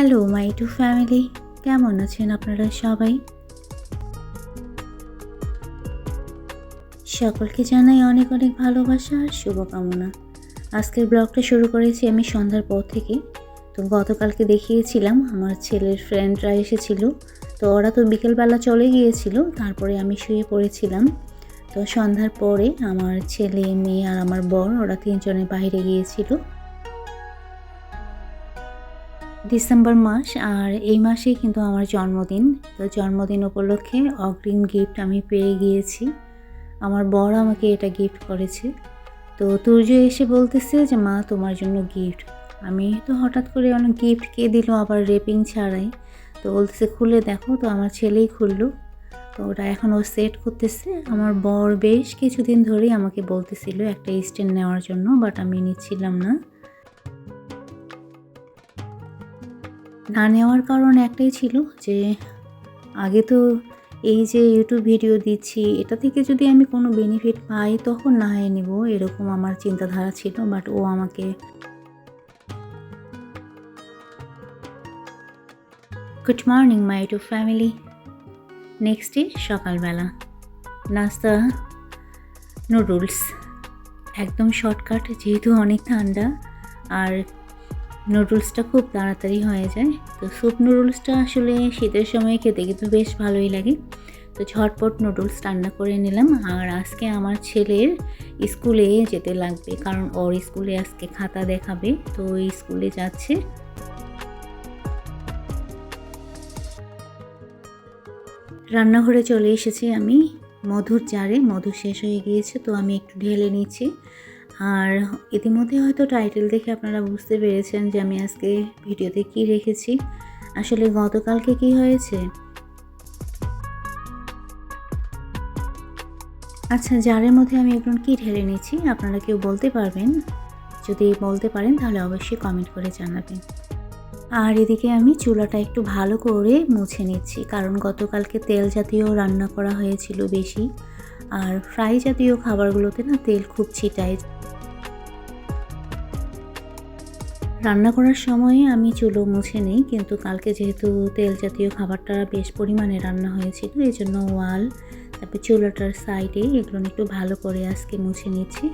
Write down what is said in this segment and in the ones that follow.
Hello my two family কেমন আছেন আপনারা সবাই? সকলকে জানাই অনেক অনেক ভালোবাসা আর শুভকামনা। আজকের ব্লগটা শুরু করেছি আমি সন্ধ্যার পর থেকে। তো গতকালকে দেখিয়েছিলাম, আমার ছেলের ফ্রেন্ডরা এসেছিল। তো ওরা তো বিকেলবেলা চলে গিয়েছিল, তারপরে আমি শুয়ে পড়েছিলাম। তো সন্ধ্যার পরে আমার ছেলে, মেয়ে আর আমার বর, ওরা তিনজনে বাইরে গিয়েছিল। ডিসেম্বর মাস আর এই মাসেই কিন্তু আমার জন্মদিন। তো জন্মদিন উপলক্ষে অগ্রিম গিফট আমি পেয়ে গিয়েছি। আমার বর আমাকে এটা গিফট করেছে। তো তুর্য এসে বলতেছে যে, মা, তোমার জন্য গিফট আমি তো হঠাৎ করে অনেক গিফট কে দিল, আবার রেপিং ছাড়াই। তো বলতেছে, খুলে দেখো। তো আমার ছেলেই খুললো। তো ওটা এখন ও সেট করতেছে। আমার বর বেশ কিছুদিন ধরেই আমাকে বলতেছিল একটা স্ট্যান্ড নেওয়ার জন্য বাট আমি নিচ্ছিলাম না। না নেওয়ার কারণ একটাই ছিল যে, আগে তো এই যে ইউটিউব ভিডিও দিচ্ছি, এটা থেকে যদি আমি কোনো বেনিফিট পাই তখন না হয় নেব, এরকম আমার চিন্তাধারা ছিল বাট ও আমাকে good morning my two family next day সকালবেলা, নাস্তা নুডলস একদম শর্টকাট যেহেতু অনেক ঠান্ডা, আর নুডলসটা খুব তাড়াতাড়ি হয়ে যায়। তো স্যুপ নুডলসটা আসলে শীতের সময় খেতে কিন্তু বেশ ভালোই লাগে। তো ঝটপট নুডলস রান্না করে নিলাম। আর আজকে আমার ছেলের স্কুলে যেতে লাগবে, কারণ ওর স্কুলে আজকে খাতা দেখাবে। তো ওই স্কুলে যাচ্ছে। রান্নাঘরে চলে এসেছি আমি। মধুর জারে মধু শেষ হয়ে গিয়েছে, তো আমি একটু ঢেলে নিচ্ছি। আর ইতিমধ্যে হয়তো টাইটেল দেখে আপনারা বুঝতে পেরেছেন যে আমি আজকে ভিডিওতে কি রেখেছি। আসলে গতকালকে কি হয়েছে? আচ্ছা জারের মধ্যে আমি এখন কি ঢেলে নিচ্ছি আপনারা কেউ বলতে পারবেন? যদি বলতে পারেন তাহলে অবশ্যই কমেন্ট করে জানাবেন। আর এদিকে আমি চুলাটা একটু ভালো করে মুছে নিচ্ছি, কারণ গতকালকে তেল জাতীয় রান্না করা হয়েছিল বেশি। আর ফ্রাই জাতীয় খাবারগুলোতে না তেল খুব ছিটায়। রান্না করার সময়ে আমি চুলো মুছে নিই, কিন্তু কালকে যেহেতু তেল জাতীয় খাবারটা বেশ পরিমাণে রান্না হয়েছিল, এই জন্য ওয়াল, তারপর চুলাটার সাইডে এগুলো একটু ভালো করে আজকে মুছে নিচ্ছি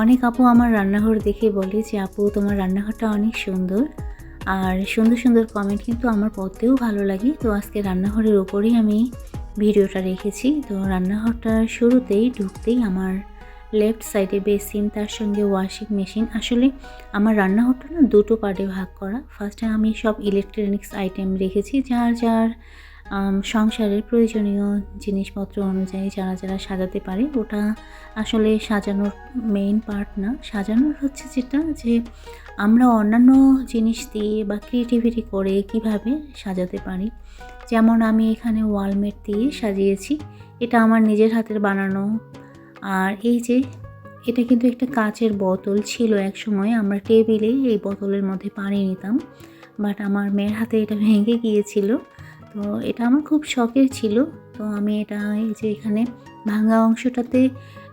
অনেক আপু আমার রান্নাঘর দেখে বলে যে, আপু, তোমার রান্নাঘরটা অনেক সুন্দর। আর সুন্দর সুন্দর কমেন্ট কিন্তু আমার পড়তেও ভালো লাগে। তো আজকে রান্নাঘরের ওপরেই আমি ভিডিওটা রেখেছি। তো রান্নাঘরটার শুরুতেই ঢুকতেই আমার লেফট সাইডে বেসিন তার সঙ্গে ওয়াশিং মেশিন আসলে আমার রান্নাঘরটা না দুটো পার্টে ভাগ করা। ফার্স্টে আমি সব ইলেকট্রনিক্স আইটেম রেখেছি, যার যার সংসারের প্রয়োজনীয় জিনিসপত্র অনুযায়ী যারা যারা সাজাতে পারে, ওটা আসলে সাজানোর মেইন পার্ট না। সাজানোর হচ্ছে যেটা যে আমরা অন্যান্য জিনিস দিয়ে বা ক্রিয়েটিভিটি করে কীভাবে সাজাতে পারি। যেমন আমি এখানে ওয়ালমেট দিয়ে সাজিয়েছি, এটা আমার নিজের হাতের বানানো আর এই যে, এটা কিন্তু একটা কাচের বোতল ছিল এক সময় আমরা টেবিলে এই বোতলের মধ্যে পানি নিতাম বাট আমার মেয়ের হাতে এটা ভেঙে গিয়েছিল। তো এটা আমার খুব শখের ছিল। তো আমি এটা এই যে এখানে ভাঙা অংশটাতে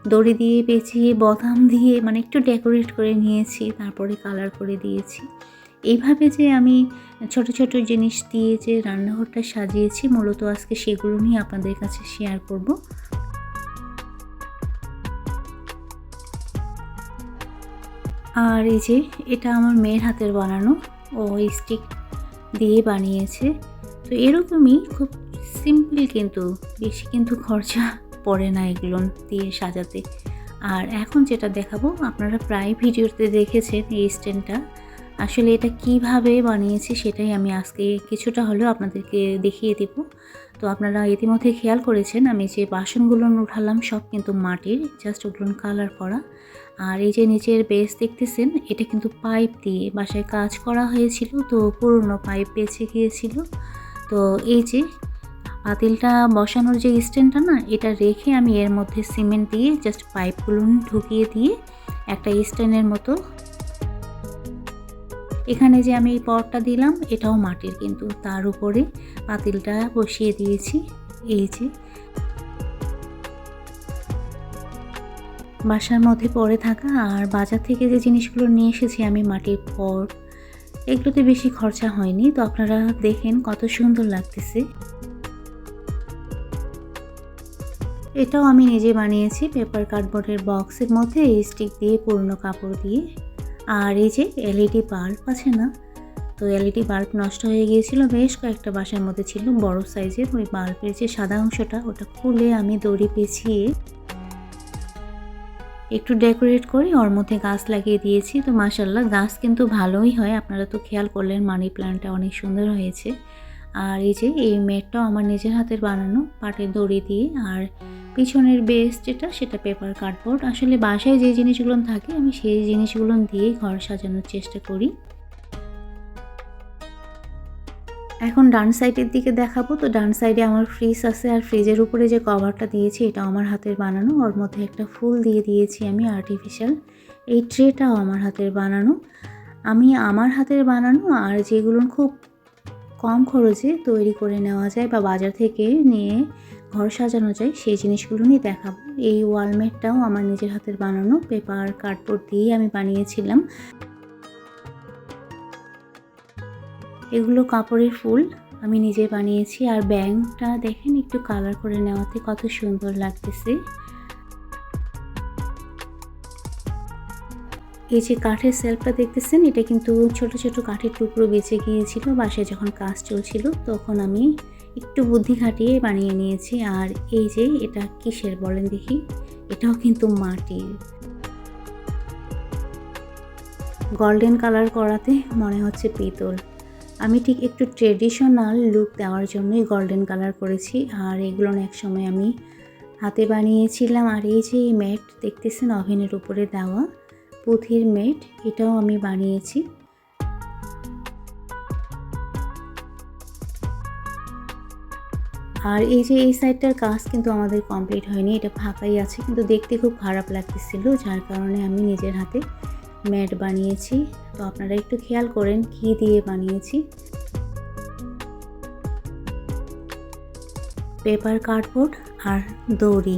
দড়ি দিয়ে পেঁচিয়ে, বদাম দিয়ে মানে একটু ডেকোরেট করে নিয়েছি, তারপরে কালার করে দিয়েছি। এইভাবে যে আমি ছোট ছোট জিনিস দিয়ে যে রান্নাঘরটা সাজিয়েছি, মূলত আজকে সেগুলো নিয়ে আপনাদের কাছে শেয়ার করব। আর এই যে এটা আমার মেয়ের হাতের বানানো। ও স্টিক দিয়ে বানিয়েছে। তো এরকমই খুব সিম্পল কিন্তু, বেশি কিন্তু খরচা পড়ে না এগুলো দিয়ে সাজাতে। আর এখন যেটা দেখাবো, আপনারা প্রায় ভিডিওতে দেখেছেন এই স্ট্যান্ডটা আসলে এটা কীভাবে বানিয়েছি সেটাই আমি আজকে কিছুটা হলেও আপনাদেরকে দেখিয়ে দেব। তো আপনারা ইতিমধ্যে খেয়াল করেছেন, আমি যে বাসনগুলো উঠালাম সব কিন্তু মাটির জাস্ট ওগুলো কালার করা। আর এই যে নিচের বেস দেখতেছেন, এটা কিন্তু পাইপ দিয়ে বাসায় কাজ করা হয়েছিল, তো পুরনো পাইপ বেঁচে গিয়েছিল। তো এই যে পাতিলটা বসানোর যে স্ট্যান্ডটা না, এটা রেখে আমি এর মধ্যে সিমেন্ট দিয়ে জাস্ট পাইপগুলো ঢুকিয়ে দিয়ে একটা স্ট্যান্ডের মতো এখানে যে আমি এই পটটা দিলাম, এটাও মাটির কিন্তু। তার উপরে পাতিলটা বসিয়ে দিয়েছি। এই যে বাসার মধ্যে পড়ে থাকা আর বাজার থেকে যে জিনিসগুলো নিয়ে এসেছি আমি মাটির পট এগুলোতে বেশি খরচা হয়নি। তো আপনারা দেখেন কত সুন্দর লাগতেছে। এটাও আমি নিজে বানিয়েছি পেপার কার্ডবোর্ডের বক্সের মধ্যে, এই স্টিক দিয়ে পুরনো কাপড় দিয়ে। আর এই যে এলইডি বাল্ব আছে না, তো এলইডি বাল্ব নষ্ট হয়ে গিয়েছিল, বেশ কয়েকটা বাসার মধ্যে ছিল বড় সাইজের। ওই বাল্বের যে সাদা অংশটা, ওটা খুলে আমি দড়ি পেঁচিয়ে একটু ডেকোরেট করে, ওর মধ্যে গাছ লাগিয়ে দিয়েছি। তো মাসাল্লাহ গাছ কিন্তু ভালোই হয়। আপনারা তো খেয়াল করলেন, মানি প্ল্যান্টটা অনেক সুন্দর হয়েছে। আর এই যে, এই ম্যাটটাও আমার নিজের হাতের বানানো পাটের দড়ি দিয়ে। আর পিছনের বেস যেটা, সেটা পেপার কার্ডবোর্ড আসলে বাসায় যে জিনিসগুলো থাকে, আমি সেই জিনিসগুলো দিয়েই ঘর সাজানোর চেষ্টা করি। এখন ডান সাইডের দিকে দেখাবো। তো ডান সাইডে আমার ফ্রিজ আছে আর ফ্রিজের উপরে যে কভারটা দিয়েছি এটা আমার হাতের বানানো। ওর মধ্যে একটা ফুল দিয়ে দিয়েছি আমি আর্টিফিশিয়াল এই ট্রেটাও আমার হাতের বানানো। আমি আমার হাতের বানানো আর যেগুলো খুব কম খরচে তৈরি করে নেওয়া যায় বা বাজার থেকে নিয়ে ঘর সাজানো যায়, সেই জিনিসগুলো নিয়ে দেখাবো। এই ওয়ালমেটটাও আমার নিজের হাতের বানানো। পেপার কার্ডবোর্ড দিয়ে আমি বানিয়েছিলাম। এগুলো কাপড়ের ফুল আমি নিজে বানিয়েছি আর ব্যাংকটা দেখেন একটু কালার করে নেওয়াতে কত সুন্দর লাগতেছে। এই যে কাঠের সেলফটা দেখতেছেন, এটা কিন্তু ছোট ছোট কাঠের টুকরো বেঁচে গিয়েছিল, বাসায় যখন কাজ চলছিল, তখন আমি একটু বুদ্ধি খাটিয়ে বানিয়ে নিয়েছি। আর এই যে এটা কিসের বলেন দেখি? এটাও কিন্তু মাটির। গোল্ডেন কালার করাতে মনে হচ্ছে পিতল। আমি ঠিক একটু ট্রেডিশনাল লুক দেওয়ার জন্যই গোল্ডেন কালার করেছি, আর এগুলো এক সময় আমি হাতে বানিয়েছিলাম। আর এই যে এই ম্যাট দেখতেছেন, ওভেনের উপরে দেওয়া পুঁথির ম্যাট, এটাও আমি বানিয়েছি। আর এই যে এই সাইডটার কাজ কিন্তু আমাদের কমপ্লিট হয়নি, এটা ফাঁকাই আছে, কিন্তু দেখতে খুব খারাপ লাগতেছিল, যার কারণে আমি নিজের হাতে ম্যাট বানিয়েছি। তো আপনারা একটু খেয়াল করেন কি দিয়ে বানিয়েছি। পেপার, কার্ডবোর্ড আর দড়ি।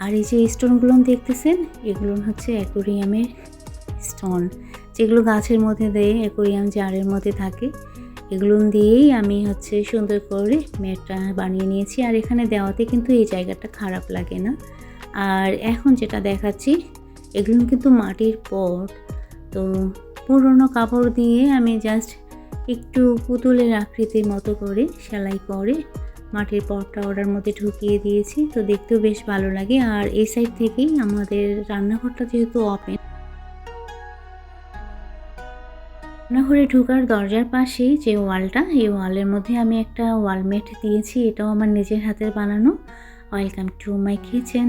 আর এই যে স্টোনগুলো দেখতেছেন, এগুলো হচ্ছে অ্যাকোরিয়ামের স্টোন। যেগুলো গাছের মধ্যে দেয় অ্যাকোরিয়াম জারের মধ্যে থাকে, এগুলো দিয়েই আমি হচ্ছে সুন্দর করে ম্যাটটা বানিয়ে নিয়েছি। আর এখানে দেওয়াতে কিন্তু এই জায়গাটা খারাপ লাগে না। আর এখন যেটা দেখাচ্ছি এগুলো কিন্তু মাটির পট। তো পুরনো কাপড় দিয়ে আমি জাস্ট একটু পুতুলের আকৃতির মতো করে সেলাই করে মাটির পটটা ওটার মধ্যে ঢুকিয়ে দিয়েছি। তো দেখতেও বেশ ভালো লাগে। আর এই সাইড থেকেই আমাদের রান্নাঘরটা যেহেতু ওপেন রান্নাঘরে ঢোকার দরজার পাশেই যে ওয়ালটা, এই ওয়ালের মধ্যে আমি একটা ওয়ালমেট দিয়েছি। এটাও আমার নিজের হাতের বানানো। ওয়েলকাম টু মাই কিচেন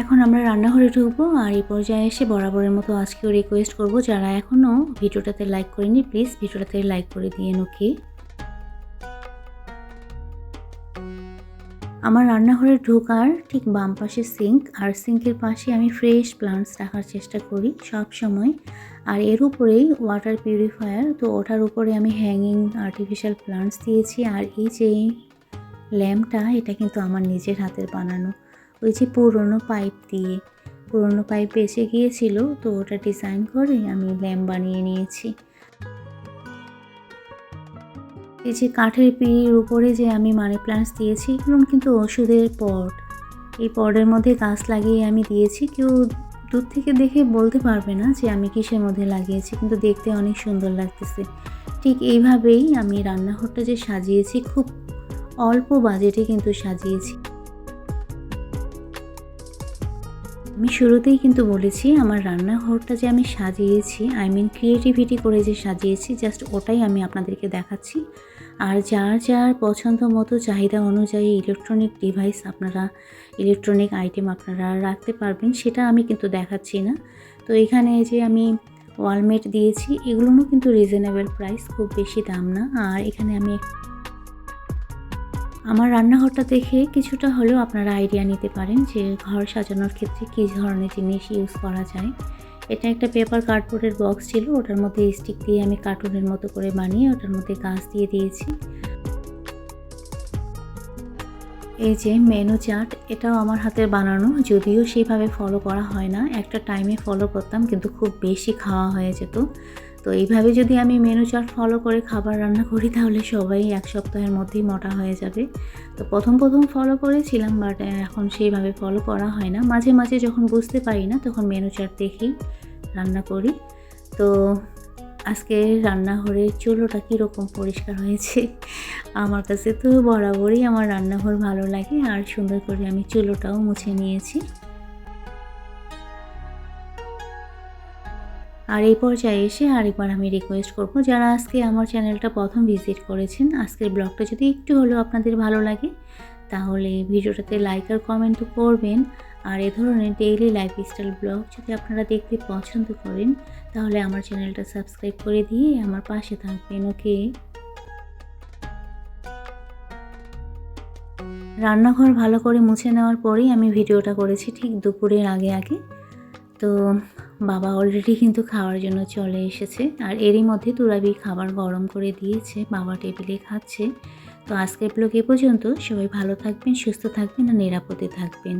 এখন আমরা রান্নাঘরে ঢুকবো আর এই পর্যায়ে এসে বরাবরের মতো আজকেও রিকোয়েস্ট করব। যারা এখনও ভিডিওটাতে লাইক করেনি প্লিজ ভিডিওটাতে লাইক করে দিয়ে নোকে আমার রান্নাঘরে ঢোকার ঠিক বাম পাশে সিঙ্ক আর সিঙ্কের পাশে আমি ফ্রেশ প্লান্টস রাখার চেষ্টা করি সব সময় আর এর উপরেই ওয়াটার পিউরিফায়ার তো ওটার উপরে আমি হ্যাঙ্গিং আর্টিফিশিয়াল প্লান্টস দিয়েছি। আর এই যে ল্যাম্পটা এটা কিন্তু আমার নিজের হাতের বানানো। ওই যে পুরনো পাইপ দিয়ে। পুরনো পাইপ বেঁচে গিয়েছিল, তো ওটা ডিজাইন করে আমি ল্যাম্প বানিয়ে নিয়েছি। এই যে কাঠের পিঁড়ির উপরে যে আমি মানি প্লান্টস দিয়েছি, এগুলো কিন্তু ওষুধের পট। এই পটের মধ্যে গাছ লাগিয়ে আমি দিয়েছি, কেউ দূর থেকে দেখে বলতে পারবে না যে আমি কিসের মধ্যে লাগিয়েছি, কিন্তু দেখতে অনেক সুন্দর লাগতেছে। ঠিক এইভাবেই আমি রান্নাঘরটা যে সাজিয়েছি, খুব অল্প বাজেটে কিন্তু সাজিয়েছি। আমি শুরুতেই কিন্তু বলেছি, আমার রান্নাঘরটা যে আমি সাজিয়েছি আই মিন ক্রিয়েটিভিটি করে যে সাজিয়েছি জাস্ট ওটাই আমি আপনাদেরকে দেখাচ্ছি। আর যার যার পছন্দ মতো চাহিদা অনুযায়ী ইলেকট্রনিক ডিভাইস আপনারা ইলেকট্রনিক আইটেম আপনারা রাখতে পারবেন, সেটা আমি কিন্তু দেখাচ্ছি না। তো এখানে যে আমি ওয়ালমেট দিয়েছি এগুলোও কিন্তু রিজনেবল প্রাইস খুব বেশি দাম না। আর এখানে আমি আমার রান্নাঘরটা দেখে কিছুটা হলেও আপনারা আইডিয়া নিতে পারেন যে ঘর সাজানোর ক্ষেত্রে কী ধরনের জিনিস ইউজ করা যায়। এটা একটা পেপার কার্ডবোর্ডের বক্স ছিল, ওটার মধ্যে স্টিক দিয়ে আমি কার্টুনের মতো করে বানিয়ে ওটার মধ্যে গাছ দিয়ে দিয়েছি। এই যে মেনু চার্ট এটাও আমার হাতের বানানো, যদিও সেইভাবে ফলো করা হয় না। একটা টাইমে ফলো করতাম, কিন্তু খুব বেশি খাওয়া হয়ে যেত। তো এইভাবে যদি আমি মেনু চার্ট ফলো করে খাবার রান্না করি, তাহলে সবাই এক সপ্তাহের মধ্যেই মোটা হয়ে যাবে। তো প্রথম প্রথম ফলো করেছিলাম বাট এখন সেইভাবে ফলো করা হয় না। মাঝে মাঝে যখন বুঝতে পারি না, তখন মেনু চার্ট দেখেই রান্না করি। তো আজকে রান্নাঘরের চুলোটা কীরকম পরিষ্কার হয়েছে, আমার কাছে তো বরাবরই আমার রান্নাঘর ভালো লাগে, আর সুন্দর করে আমি চুলোটাও মুছে নিয়েছি। আর এই পর্যায়ে এসে আরেকবার আমি রিকোয়েস্ট করব যারা আজকে আমার চ্যানেলটা প্রথম ভিজিট করেছেন, আজকের ব্লগটা যদি একটু হলেও আপনাদের ভালো লাগে, তাহলে ভিডিওটাতে লাইক আর কমেন্ট করবেন। আর এ ধরনের ডেইলি লাইফস্টাইল ব্লগ যদি আপনারা দেখতে পছন্দ করেন, তাহলে আমার চ্যানেলটা সাবস্ক্রাইব করে দিয়ে আমার পাশে থাকবেন ওকে রান্নাঘর ভালো করে মুছে নেওয়ার পরেই আমি ভিডিওটা করেছি ঠিক দুপুরের আগে আগে। তো বাবা অলরেডি কিন্তু খাওয়ার জন্য চলে এসেছে। আর এরই মধ্যে তুরাবি খাবার গরম করে দিয়েছে, বাবা টেবিলে খাচ্ছে। তো আজকের ব্লগ এ পর্যন্ত সবাই ভালো থাকবেন, সুস্থ থাকবেন আর নিরাপদে থাকবেন।